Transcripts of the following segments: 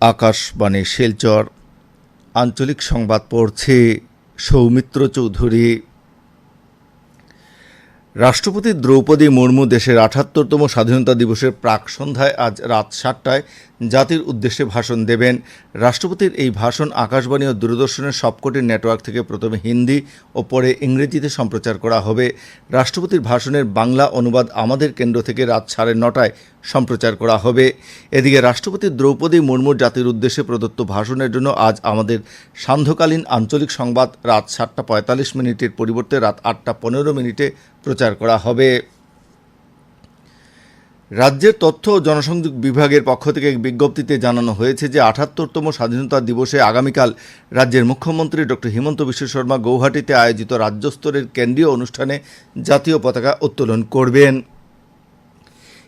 আকাশবাণী শিলচর। আঞ্চলিক সংবাদ পড়ছে সৌমিত্র চৌধুরী। রাষ্ট্রপতি দ্রৌপদী মুর্মু দেশের আঠাত্তরতম স্বাধীনতা দিবসের প্রাক সন্ধ্যায় আজ রাত সাতটায় জাতির উদ্দেশ্যে ভাষণ দেবেন। রাষ্ট্রপতির এই ভাষণ আকাশবাণী ও দূরদর্শনের সবকটি নেটওয়ার্ক থেকে প্রথমে হিন্দি ও পরে ইংরেজিতে সম্প্রচার করা হবে। রাষ্ট্রপতির ভাষণের বাংলা অনুবাদ আমাদের কেন্দ্র থেকে রাত সাড়ে নটায় সম্প্রচার করা হবে। এদিকে রাষ্ট্রপতি দ্রৌপদী মুর্মুর জাতির উদ্দেশ্যে প্রদত্ত ভাষণের জন্য আজ আমাদের সান্ধ্যকালীন আঞ্চলিক সংবাদ রাত সাতটা পঁয়তাল্লিশ মিনিটের পরিবর্তে রাত আটটা পনেরো মিনিটে প্রচার করা হবে। রাজ্যের তথ্য ও জনসংযোগ বিভাগের পক্ষ থেকে এক বিজ্ঞপ্তিতে জানানো হয়েছে যে আঠাত্তরতম স্বাধীনতা দিবসে আগামীকাল রাজ্যের মুখ্যমন্ত্রী ডক্টর হিমন্ত বিশ্ব শর্মা গৌহাটিতে আয়োজিত রাজ্যস্তরের কেন্দ্রীয় অনুষ্ঠানে জাতীয় পতাকা উত্তোলন করবেন।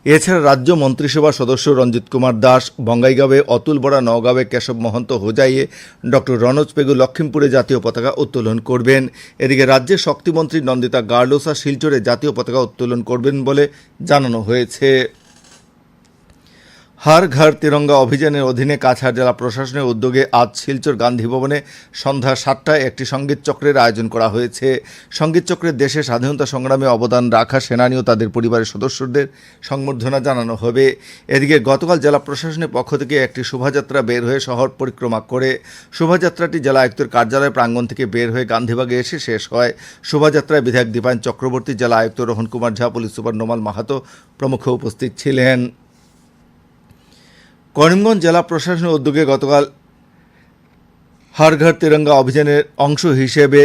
এছাড়া রাজ্য মন্ত্রিসভার সদস্য রঞ্জিত কুমার দাস, বঙ্গাইগাঁওয়ে অতুল বড়া, নওগাঁওয়ে কেশব মহন্ত হোজাইয়ে, ডক্টর রনোজ পেগু, লক্ষিমপুরে জাতীয় পতাকা উত্তোলন করবেন। এদিকে রাজ্যের শক্তিমন্ত্রী নন্দিতা গার্লোসা শিলচরে জাতীয় পতাকা উত্তোলন করবেন বলে জানানো হয়েছে। হার ঘর তিরঙ্গা অভিযানের অধীনে কাছাড় জেলা প্রশাসনের উদ্যোগে আজ শিলচর গান্ধী ভবনে সন্ধ্যা সাতটায় একটি সংগীত চক্রের আয়োজন করা হয়েছে। সংগীত চক্রের দেশে স্বাধীনতা সংগ্রামে অবদান রাখা সেনানী ও তাদের পরিবারের সদস্যদের সংবর্ধনা জানানো হবে। এদিকে গতকাল জেলা প্রশাসনের পক্ষ থেকে একটি শোভাযাত্রা বের হয়ে শহর পরিক্রমা করে শোভাযাত্রাটি জেলা আয়ুক্তের কার্যালয় প্রাঙ্গণ থেকে বের হয়ে গান্ধীবাগে এসে শেষ হয়। শোভাযাত্রায় বিধায়ক দীপায়ন চক্রবর্তী, জেলা আয়ুক্ত রোহন কুমার ঝা, পুলিশ সুপার নোমাল মাহাতো প্রমুখ উপস্থিত ছিলেন। করিমগঞ্জ জেলা প্রশাসনের উদ্যোগে গতকাল হর ঘর তিরঙ্গা অভিযানের অংশ হিসেবে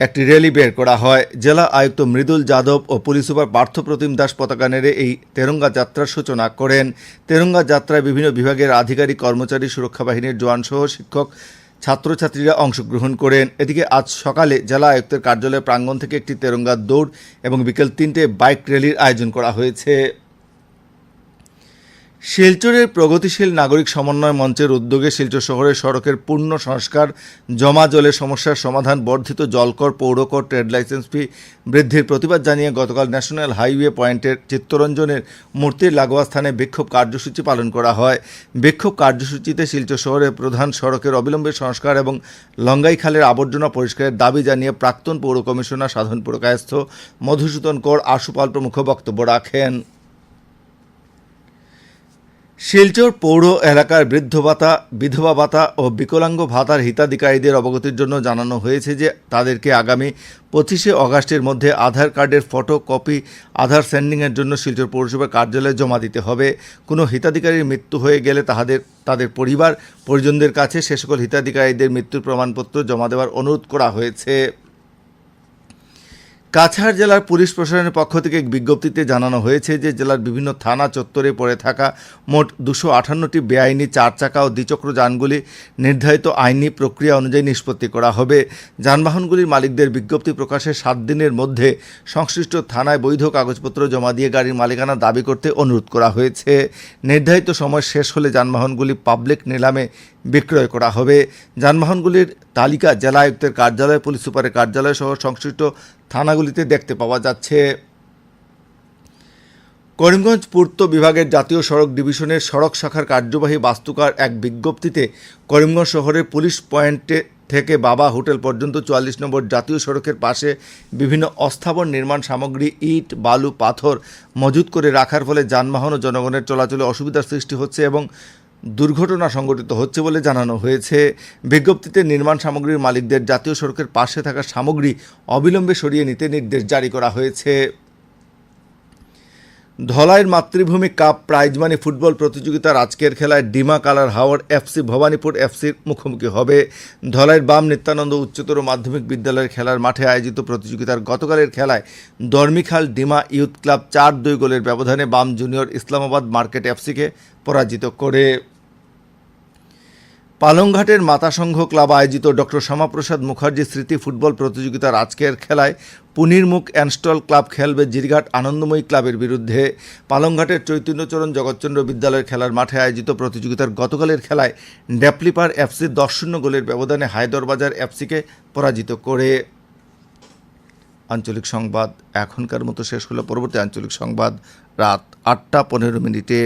একটি র্যালি বের করা হয়। জেলা আয়ুক্ত মৃদুল যাদব ও পুলিশ সুপার পার্থপ্রতিম দাস পতাকা নেড়ে এই তেরঙ্গা যাত্রার সূচনা করেন। তেরঙ্গা যাত্রায় বিভিন্ন বিভাগের আধিকারিক, কর্মচারী, সুরক্ষা বাহিনীর জওয়ানসহ শিক্ষক, ছাত্রছাত্রীরা অংশগ্রহণ করেন। এদিকে আজ সকালে জেলা আয়ুক্তের কার্যালয় প্রাঙ্গণ থেকে একটি তেরঙ্গা দৌড় এবং বিকেল তিনটে বাইক র্যালির আয়োজন করা হয়েছে। শিলচরের প্রগতিশীল নাগরিক সমন্বয় মঞ্চের উদ্যোগে শিলচর শহরের সড়কের পূর্ণ সংস্কার, জমা জলের সমস্যার সমাধান, বর্ধিত জলকর, পৌরকর, ট্রেড লাইসেন্স ফি বৃদ্ধির প্রতিবাদ জানিয়ে গতকাল ন্যাশনাল হাইওয়ে পয়েন্টের চিত্তরঞ্জনের মূর্তির লাগোয়া স্থানে বিক্ষোভ কার্যসূচি পালন করা হয়। বিক্ষোভ কার্যসূচিতে শিলচর শহরের প্রধান সড়কের অবিলম্বে সংস্কার এবং লঙ্গাই খালের আবর্জনা পরিষ্কারের দাবি জানিয়ে প্রাক্তন পৌর কমিশনার সাধন পুরকায়স্থ মধুসূদন কর আশুপাল প্রমুখ বক্তব্য রাখেন। শিলচর পৌর এলাকার বৃদ্ধ ভাতা, বিধবা ভাতা ও বিকলাঙ্গ ভাতার হিতাধিকারীদের অবগতির জন্য জানানো হয়েছে যে তাদেরকে আগামী পঁচিশে অগাস্টের মধ্যে আধার কার্ডের ফটো, কপি, আধার সেন্ডিংয়ের জন্য শিলচর পৌরসভার কার্যালয়ে জমা দিতে হবে। কোনো হিতাধিকারীর মৃত্যু হয়ে গেলে তাহাদের, তাদের পরিবার, পরিজনদের কাছে সে সকল হিতাধিকারীদের মৃত্যুর প্রমাণপত্র জমা দেওয়ার অনুরোধ করা হয়েছে। কাছাড় জেলার পুলিশ প্রশাসনের পক্ষ থেকে এক বিজ্ঞপ্তিতে জানানো হয়েছে যে জেলার বিভিন্ন থানা চত্বরে পড়ে থাকা মোট দুশো আঠান্নটি বেআইনি চার চাকা ও দ্বিচক্র যানগুলি নির্ধারিত আইনি প্রক্রিয়া অনুযায়ী নিষ্পত্তি করা হবে। যানবাহনগুলির মালিকদের বিজ্ঞপ্তি প্রকাশের সাত দিনের মধ্যে সংশ্লিষ্ট থানায় বৈধ কাগজপত্র জমা দিয়ে গাড়ির মালিকানা দাবি করতে অনুরোধ করা হয়েছে। নির্ধারিত সময় শেষ হলে যানবাহনগুলি পাবলিক নিলামে বিক্রয় করা হবে। যানবাহনগুলির তালিকা জেলা আয়ুক্তের কার্যালয়, পুলিশ সুপারের কার্যালয় সহ সংশ্লিষ্ট থানাগুলিতে দেখতে পাওয়া যাচ্ছে। করিমগঞ্জ পূর্ত বিভাগের জাতীয় সড়ক ডিভিশনের সড়ক শাখার কার্যবাহী বাস্তুকার এক বিজ্ঞপ্তিতে করিমগঞ্জ শহরের পুলিশ পয়েন্টে থেকে বাবা হোটেল পর্যন্ত চুয়াল্লিশ নম্বর জাতীয় সড়কের পাশে বিভিন্ন অস্থাবর নির্মাণ সামগ্রী, ইট, বালু, পাথর মজুত করে রাখার ফলে যানবাহন ও জনগণের চলাচলে অসুবিধার সৃষ্টি হচ্ছে এবং দুর্ঘটনা সংঘটিত হচ্ছে বলে জানানো হয়েছে। বিজ্ঞপ্তিতে নির্মাণ সামগ্রীর মালিকদের জাতীয় সড়কের পাশে থাকা সামগ্রী অবিলম্বে সরিয়ে নিতে নির্দেশ জারি করা হয়েছে। ধলাইয়ের মাতৃভূমি কাপ প্রাইজ মানি ফুটবল প্রতিযোগিতার আজকের খেলায় ডিমা কালার হাওয়ার এফসি ভবানীপুর এফসির মুখোমুখি হবে। ধলাইয়ের বাম নিত্যানন্দ উচ্চতর মাধ্যমিক বিদ্যালয়ের খেলার মাঠে আয়োজিত প্রতিযোগিতার গতকালের খেলায় দর্মিখাল ডিমা ইউথ ক্লাব চার দুই গোলের ব্যবধানে বাম জুনিয়র ইসলামাবাদ মার্কেট এফসিকে পরাজিত করে। পালংঘাটের মাতা সংঘ ক্লাব আয়োজিত ডক্টর শ্যামাপ্রসাদ মুখার্জি স্মৃতি ফুটবল প্রতিযোগিতার আজকের খেলায় পুনিরমুখ অ্যানস্টল ক্লাব খেলবে জিরঘাট আনন্দময়ী ক্লাবের বিরুদ্ধে। পালংঘাটের চৈতন্যচরণ জগৎচন্দ্র বিদ্যালয়ের খেলার মাঠে আয়োজিত প্রতিযোগিতার গতকালের খেলায় ড্যাপলিপার এফসি দশ শূন্য গোলের ব্যবধানে হায়দরবাজার এফসিকে পরাজিত করে। আঞ্চলিক সংবাদ এখনকার মতো শেষ হলো। পরবর্তী আঞ্চলিক সংবাদ রাত আটটা পনেরো মিনিটে।